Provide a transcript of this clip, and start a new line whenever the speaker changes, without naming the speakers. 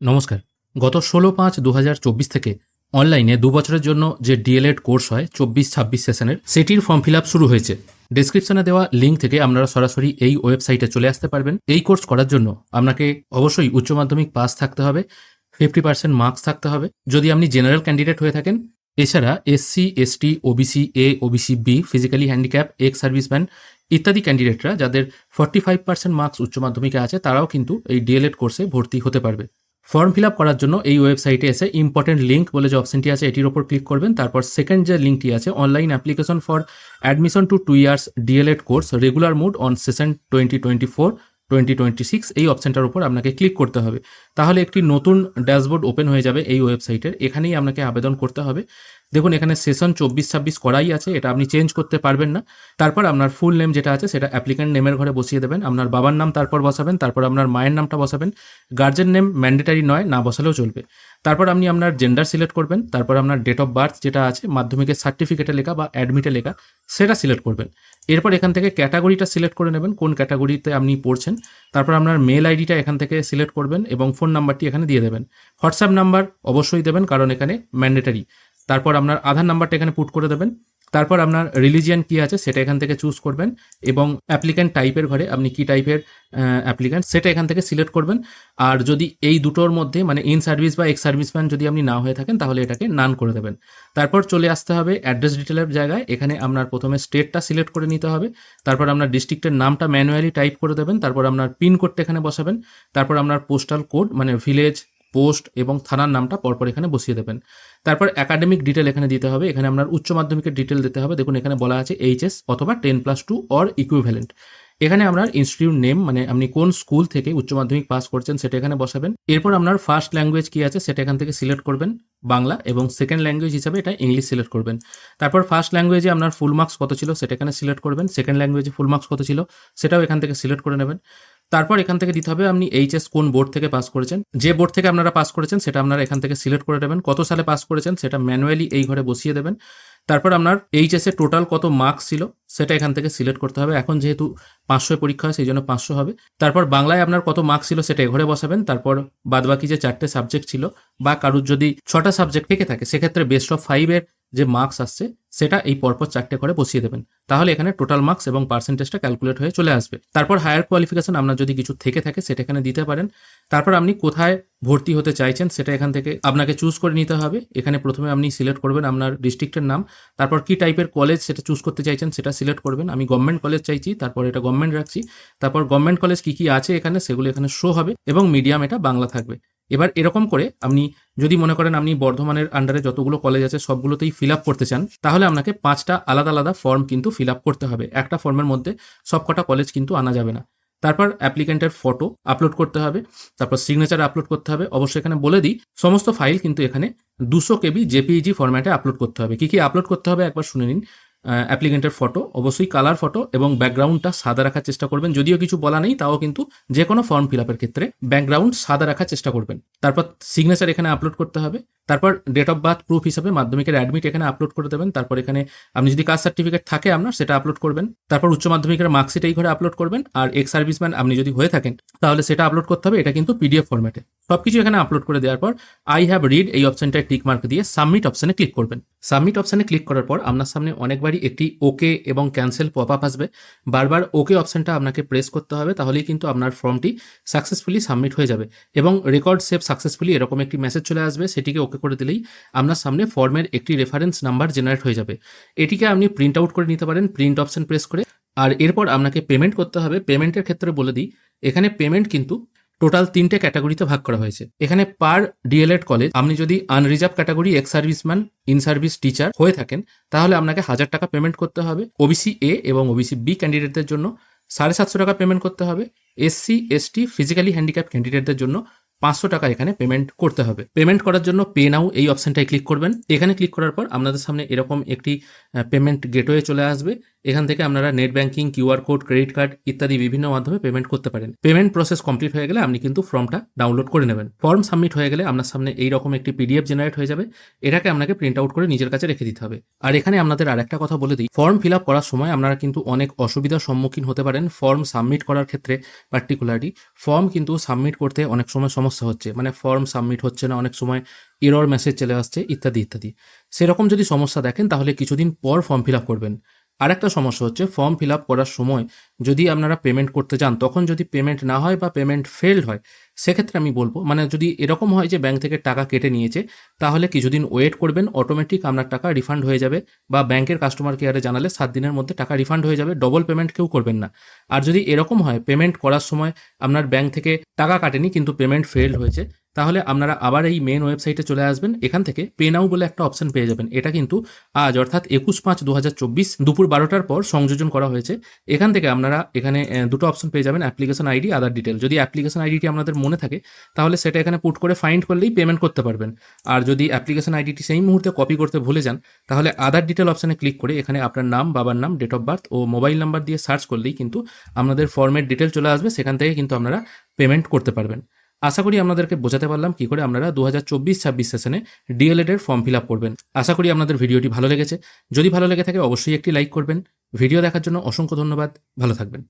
নমস্কার। গত ষোলো পাঁচ দু থেকে অনলাইনে দু বছরের জন্য যে ডিএলএড কোর্স হয়, চব্বিশ ছাব্বিশ সেশনের, সেটির ফর্ম ফিল আপ শুরু হয়েছে। ডিসক্রিপশনে দেওয়া লিঙ্ক থেকে আপনারা সরাসরি এই ওয়েবসাইটে চলে আসতে পারবেন। এই কোর্স করার জন্য আপনাকে অবশ্যই উচ্চ মাধ্যমিক পাস থাকতে হবে, ফিফটি পার্সেন্ট মার্কস থাকতে হবে। যদি আপনি জেনারেল ক্যান্ডিডেট হয়ে থাকেন, এছাড়া SC ST OBC, A, OBC, B, physically handicap, ex serviceman ইত্যাদি ক্যান্ডিডেটরা যাদের ফর্টি ফাইভ পার্সেন্ট মার্কস উচ্চ মাধ্যমিকে আছে, তারাও কিন্তু এই ডিএলএড কোর্সে ভর্তি হতে পারবে। ফর্ম ফিল আপ করার জন্য এই ওয়েবসাইটে এসে ইম্পর্টেন্ট লিঙ্ক বলে যে অপশনটি আছে, এটির ওপর ক্লিক করবেন। তারপর সেকেন্ড যে লিঙ্কটি আছে online application for admission to two years DElEd course regular mode on session twenty twenty four twenty twenty six এই অপশানটার উপর আপনাকে ক্লিক করতে হবে। তাহলে একটি নতুন ড্যাশবোর্ড ওপেন হয়ে যাবে এই ওয়েবসাইটের এখানেই আপনাকে আবেদন করতে হবে। দেখুন, এখানে সেশন চব্বিশ ছাব্বিশ করাই আছে, এটা আপনি চেঞ্জ করতে পারবেন না। তারপর আপনার ফুল নেম যেটা আছে, সেটা অ্যাপ্লিক্যান্ট নেমের ঘরে বসিয়ে দেবেন। আপনার বাবার নাম তারপর বসাবেন, তারপর আপনার মায়ের নামটা বসাবেন। গার্জেন নেম ম্যান্ডেটারি নয়, না বসালেও চলবে। তারপর আপনি আপনার জেন্ডার সিলেক্ট করবেন, তারপর আপনার ডেট অফ বার্থ যেটা আছে, মাধ্যমিকের সার্টিফিকেটে লেখা বা অ্যাডমিটে লেখা, সেটা সিলেক্ট করবেন। এরপর এখান থেকে ক্যাটাগরিটা সিলেক্ট করে নেবেন, কোন ক্যাটাগরিতে আপনি পড়ছেন। তারপর আপনার মেল আইডিটা এখান থেকে সিলেক্ট করবেন এবং ফোন নাম্বারটি এখানে দিয়ে দেবেন। হোয়াটসঅ্যাপ নাম্বার অবশ্যই দেবেন, কারণ এখানে ম্যান্ডেটারি। তারপর আপনার আধার নাম্বারটা এখানে পুট করে দেবেন। তারপর আপনার রিলিজিয়ান কি আছে সেটা এখান থেকে চুজ করবেন এবং অ্যাপ্লিক্যান্ট টাইপের ঘরে আপনি কি টাইপের অ্যাপ্লিক্যান্ট সেটা এখান থেকে সিলেক্ট করবেন। আর যদি এই দুটোর মধ্যে মানে ইন সার্ভিস বা এক্স সার্ভিসম্যান যদি আপনি না হয়ে থাকেন তাহলে এটাকে নান করে দেবেন। তারপর চলে আসতে হবে অ্যাড্রেস ডিটেলের জায়গায়। এখানে আপনার প্রথমে স্টেটটা সিলেক্ট করে নিতে হবে। তারপর আপনার ডিস্ট্রিক্টের নামটা ম্যানুয়ালি টাইপ করে দেবেন। তারপর আপনার পিন কোডটা এখানে বসাবেন। তারপর আপনার পোস্টাল কোড মানে ভিলেজ পোস্ট এবং থানার নামটা পরপর এখানে বসিয়ে দেবেন। তারপর একাডেমিক ডিটেল এখানে দিতে হবে। এখানে আপনার উচ্চ মাধ্যমিকের ডিটেল দিতে হবে। দেখুন, এখানে বলা আছে এইচএস অথবা ten plus two or equivalent এখানে আপনার ইনস্টিটিউট নেম মানে আপনি কোন স্কুল থেকে উচ্চ মাধ্যমিক পাস করছেন সেটা এখানে বসাবেন। এরপর আপনার ফার্স্ট ল্যাঙ্গুয়েজ কি আছে সেটা এখান থেকে সিলেক্ট করবেন, বাংলা এবং সেকেন্ড ল্যাঙ্গুয়েজ হিসাবে এটা ইংলিশ সিলেক্ট করবেন। তারপর ফার্স্ট ল্যাঙ্গুয়েজে আপনার ফুল মার্কস কত ছিল সেটা এখানে সিলেক্ট করবেন। সেকেন্ড ল্যাঙ্গুয়েজে ফুল মার্কস কত ছিল সেটাও এখান থেকে সিলেক্ট করে নেবেন। তারপর এখান থেকে দিতে হবে আপনি এইচএস কোন বোর্ড থেকে পাস করেছেন। যে বোর্ড থেকে আপনারা পাস করেছেন, সেটা আপনারা এখান থেকে সিলেক্ট করে দেবেন কত সালে পাস করেছেন, সেটা ম্যানুয়ালি এই ঘরে বসিয়ে দেবেন। তারপর আপনার এইচএসে টোটাল কত মার্কস ছিল সেটা এখান থেকে সিলেক্ট করতে হবে। এখন যেহেতু পাঁচশো পরীক্ষা হয় সেই জন্য পাঁচশো হবে। তারপর বাংলায় আপনার কত মার্কস ছিল সেটা এঘরে বসাবেন। তারপর বাদবাকি যে চারটে সাবজেক্ট ছিল বা কারুর যদি ছটা সাবজেক্ট থেকে থাকে, সেক্ষেত্রে বেস্ট অফ ফাইভের যে মার্কস আসছে, সেটা এই পরপর চারটে করে বসিয়ে দেবেন। তাহলে এখানে টোটাল মার্কস এবং পার্সেন্টেজটা ক্যালকুলেট হয়ে চলে আসবে। তারপর হায়ার কোয়ালিফিকেশন আপনার যদি কিছু থেকে থাকে, সেটা এখানে দিতে পারেন। তারপর আপনি কোথায় ভর্তি হতে চাইছেন, সেটা এখান থেকে আপনাকে চুজ করে নিতে হবে। এখানে প্রথমে আপনি সিলেক্ট করবেন আপনার ডিস্ট্রিক্টের নাম। তারপর কি টাইপের কলেজ সেটা চুজ করতে চাইছেন, সেটা সিলেক্ট করবেন। আমি গভর্নমেন্ট কলেজ চাইছি, তারপর এটা গভর্নমেন্ট রাখছি। তারপর গভর্নমেন্ট কলেজ কি কি আছে এখানে সেগুলো এখানে শো হবে এবং মিডিয়াম এটা বাংলা থাকবে। এবার এরকম করে আপনি যদি মনে করেন আপনি বর্ধমানের আন্ডারে যতগুলো কলেজ আছে সবগুলোতেই ফিল আপ করতে চান, তাহলে আপনাকে পাঁচটা আলাদা আলাদা ফর্ম কিন্তু ফিল আপ করতে হবে। একটা ফর্মের মধ্যে সবকটা কলেজ কিন্তু আনা যাবে না। তারপর অ্যাপ্লিকেন্টের ফটো আপলোড করতে হবে, তারপর সিগনেচার আপলোড করতে হবে। অবশ্যই এখানে বলে দিই, সমস্ত ফাইল কিন্তু এখানে দুশো কেবি জেপিইজি ফরম্যাটে আপলোড করতে হবে। কি কি আপলোড করতে হবে একবার শুনে নিন। অ্যাপ্লিকেন্টের ফটো অবশ্যই কালার ফটো এবং ব্যাকগ্রাউন্ডটা সাদা রাখার চেষ্টা করবেন। যদিও কিছু বলা নেই, তাও কিন্তু যে কোনো ফর্ম ফিল আপের ক্ষেত্রে ব্যাকগ্রাউন্ড সাদা রাখার চেষ্টা করবেন। তারপর সিগনেচার এখানে আপলোড করতে হবে। তারপর ডেট অফ বার্থ প্রুফ হিসাবে মাধ্যমিকের অ্যাডমিট এখানে আপলোড করে দেবেন। তারপর এখানে আপনি যদি কাস্ট সার্টিফিকেট থাকে আপনার, সেটা আপলোড করবেন। তারপর উচ্চ মাধ্যমিকের মার্কশিট এই ঘরে আপলোড করবেন। আর এক্স সার্ভিসম্যান আপনি যদি হয়ে থাকেন, তাহলে সেটা আপলোড করতে হবে। এটা কিন্তু পিডিএফ ফরম্যাটে সবকিছু এখানে আপলোড করে দেওয়ার পর আই হ্যাভ রিড এই অপশনটায় টিক মার্ক দিয়ে সাবমিট অপশনে ক্লিক করবেন। সাবমিট অপশনে ক্লিক করার পর আপনার সামনে অনেকবারই একটি ওকে এবং ক্যান্সেল পপ আপ আসবে। বারবার ওকে অপশনটা আপনাকে প্রেস করতে হবে, তাহলেই কিন্তু আপনার ফর্মটি সাকসেসফুলি সাবমিট হয়ে যাবে। এবং রেকর্ড সেভ সাকসেসফুলি এরকম একটি মেসেজ চলে আসবে, সেটিকে ওকে করে দিলেই আপনার সামনে ফর্মের একটি রেফারেন্স নাম্বার জেনারেট হয়ে যাবে। এটিকে আপনি প্রিন্ট আউট করে নিতে পারেন প্রিন্ট অপশন প্রেস করে। আর এরপর আপনাকে পেমেন্ট করতে হবে। পেমেন্টের ক্ষেত্রে বলে দিই, এখানে পেমেন্ট কিন্তু টোটাল তিনটে ক্যাটাগরিতে ভাগ করা হয়েছে। এখানে পার ডিএলএড কলেজ আপনি যদি unreserve category ex serviceman in service teacher হয়ে থাকেন, তাহলে আপনাকে হাজার টাকা পেমেন্ট করতে হবে। ওবিসি এ এবং ওবিসি বি ক্যান্ডিডেটদের জন্য সাড়ে সাতশো টাকা পেমেন্ট করতে হবে। এসসি এসটি ফিজিক্যালি হ্যান্ডিক্যাপ ক্যান্ডিডেটদের জন্য পাঁচশো টাকা এখানে পেমেন্ট করতে হবে। পেমেন্ট করার জন্য পে নাও এই অপশনটায় ক্লিক করবেন। এখানে ক্লিক করার পর আপনাদের সামনে এরকম একটি পেমেন্ট গেটওয়ে চলে আসবে। এখান থেকে আপনারা net banking QR code credit card ইত্যাদি বিভিন্ন মাধ্যমে পেমেন্ট করতে পারেন। পেমেন্ট প্রসেস কমপ্লিট হয়ে গেলে আপনি কিন্তু ফর্মটা ডাউনলোড করে নেবেন। ফর্ম সাবমিট হয়ে গেলে আপনার সামনে এই রকম একটি পিডিএফ জেনারেট হয়ে যাবে। এটাকে আপনাকে প্রিন্ট আউট করে নিজের কাছে রেখে দিতে হবে। আর এখানে আপনাদের আরেকটা কথা বলে দিই। ফর্ম ফিল আপ করার সময় আপনারা কিন্তু অনেক অসুবিধার সম্মুখীন হতে পারেন ফর্ম সাবমিট করার ক্ষেত্রে পার্টিকুলারলি ফর্ম কিন্তু সাবমিট করতে অনেক সময় সমস্যা হচ্ছে। মানে ফর্ম সাবমিট হচ্ছে না, অনেক সময় এরর মেসেজ চলে আসছে, ইত্যাদি ইত্যাদি। সেরকম যদি সমস্যা দেখেন তাহলে কিছুদিন পর ফর্ম ফিল আপ করবেন। আরেকটা সমস্যা হচ্ছে ফর্ম ফিল আপ করার সময় যদি আপনারা পেমেন্ট করতে যান তখন যদি পেমেন্ট না হয় বা পেমেন্ট ফেলড হয়, সেক্ষেত্রে আমি বলব মানে যদি এরকম হয় যে ব্যাংক থেকে টাকা কেটে নিয়েছে, তাহলে কিছুদিন ওয়েট করবেন অটোমেটিক আপনার টাকা রিফান্ড হয়ে যাবে বা ব্যাংকের কাস্টমার কেয়ারে জানালে সাত দিনের মধ্যে টাকা রিফান্ড হয়ে যাবে ডবল পেমেন্ট কেউ করবেন না। আর যদি এরকম হয় পেমেন্ট করার সময় আপনার ব্যাংক থেকে টাকা কাটেনি, কিন্তু পেমেন্ট ফেল হয়েছে তাহলে আপনারা আবার এই মেন ওয়েবসাইটে চলে আসবেন। এখান থেকে পে নাও বলে একটা অপশন পেয়ে যাবেন। এটা কিন্তু আজ, অর্থাৎ একুশ পাঁচ দু দুপুর বারোটার পর সংযোজন করা হয়েছে। এখান থেকে আপনারা এখানে দুটো অপশন পেয়ে যাবেন অ্যাপ্লিকেশন আইডি আদার ডিটেল যদি অ্যাপ্লিকেশন আইডিটি আপনাদের মনে থাকে, তাহলে সেটা এখানে পুট করে ফাইন্ড করলেই পেমেন্ট করতে পারবেন। আর যদি অ্যাপ্লিকেশন আইডিটি সেই মুহূর্তে কপি করতে ভুলে যান, তাহলে আদার ডিটেল অপশানে ক্লিক করে এখানে আপনার নাম, বাবার নাম ডেট অফ বার্থ ও মোবাইল নাম্বার দিয়ে সার্চ করলেই কিন্তু আপনাদের ফর্মের ডিটেল চলে আসবে। সেখান থেকে কিন্তু আপনারা পেমেন্ট করতে পারবেন। আশা করি আপনাদেরকে বোঝাতে পারলাম কি করে আপনারা দু হাজার চব্বিশ ছাব্বিশ সেশনে ডিএলএড এর ফর্ম ফিল আপ করবেন। আশা করি আপনাদের ভিডিওটি ভালো লেগেছে। যদি ভালো লেগে থাকে, অবশ্যই একটি লাইক করবেন। ভিডিও দেখার জন্য অসংখ্য ধন্যবাদ। ভালো থাকবেন।